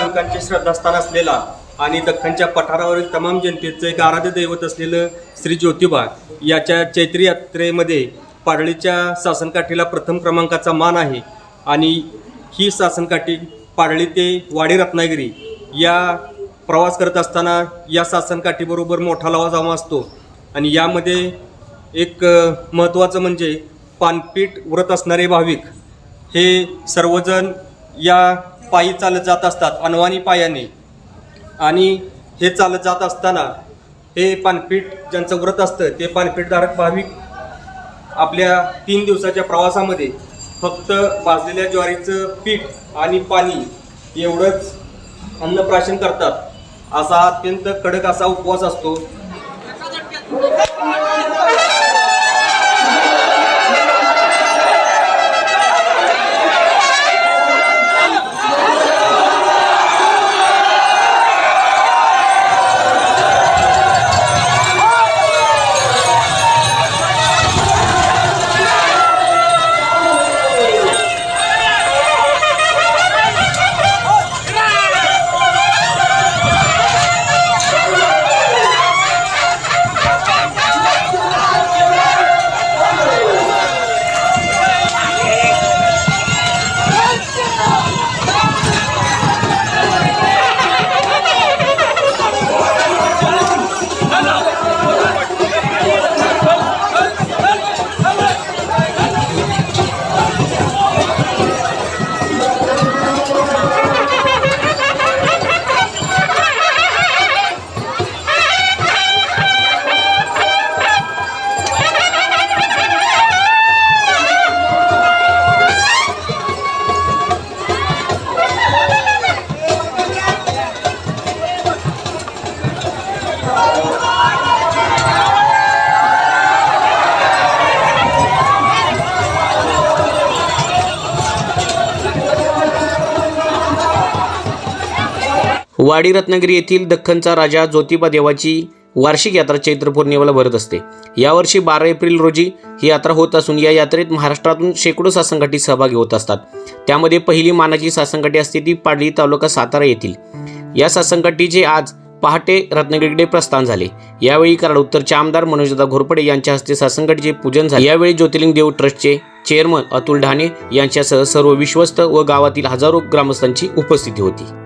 लोकांचे श्रद्धास्थान असलेला आणि दख्खनच्या पठारावरील तमाम जनतेचं एक आराध्य दैवत असलेलं श्री ज्योतिबा याच्या चैत्री यात्रेमध्ये पाडळीच्या सासनकाठीला प्रथम क्रमांकाचा मान आहे. आणि ही सासनकाठी पाडळी ते वाडी रत्नागिरी या प्रवास करत असताना या सासनकाठीबरोबर मोठा लवाजामा असतो. आणि यामध्ये एक महत्त्वाचं म्हणजे पानपीठ व्रत असणारे भाविक हे सर्वजण या पायी चालत जात असतात अनवाणी पायाने. आणि हे चालत जात असताना हे पानपीठ ज्यांचं व्रत असतं ते पानपीठधारक भाविक आपल्या तीन दिवसाच्या प्रवासामध्ये फक्त भाजलेल्या ज्वारीचं पीठ आणि पाणी एवढंच अन्नप्राशन करतात. असा अत्यंत कडक असा उपवास असतो. वाडी रत्नागिरी येथील दख्खनचा राजा ज्योतिबा देवाची वार्षिक यात्रा चैत्र पौर्णिमेला भरत असते. यावर्षी बारा एप्रिल रोजी ही यात्रा होत असून या यात्रेत महाराष्ट्रातून शेकडो सासंकाठी सहभागी होत असतात. त्यामध्ये पहिली मानाची सासंकाठी असते ती पाडली तालुका सातारा येथील. या सासंकाठीचे आज पहाटे रत्नागिरीकडे प्रस्थान झाले. यावेळी कराड उत्तरचे आमदार मनोजदा घोरपडे यांच्या हस्ते सासंकाठीचे पूजन झाले. यावेळी ज्योतिर्लिंग देव ट्रस्टचे चेअरमन अतुल ढाणे यांच्यासह सर्व विश्वस्त व गावातील हजारो ग्रामस्थांची उपस्थिती होती.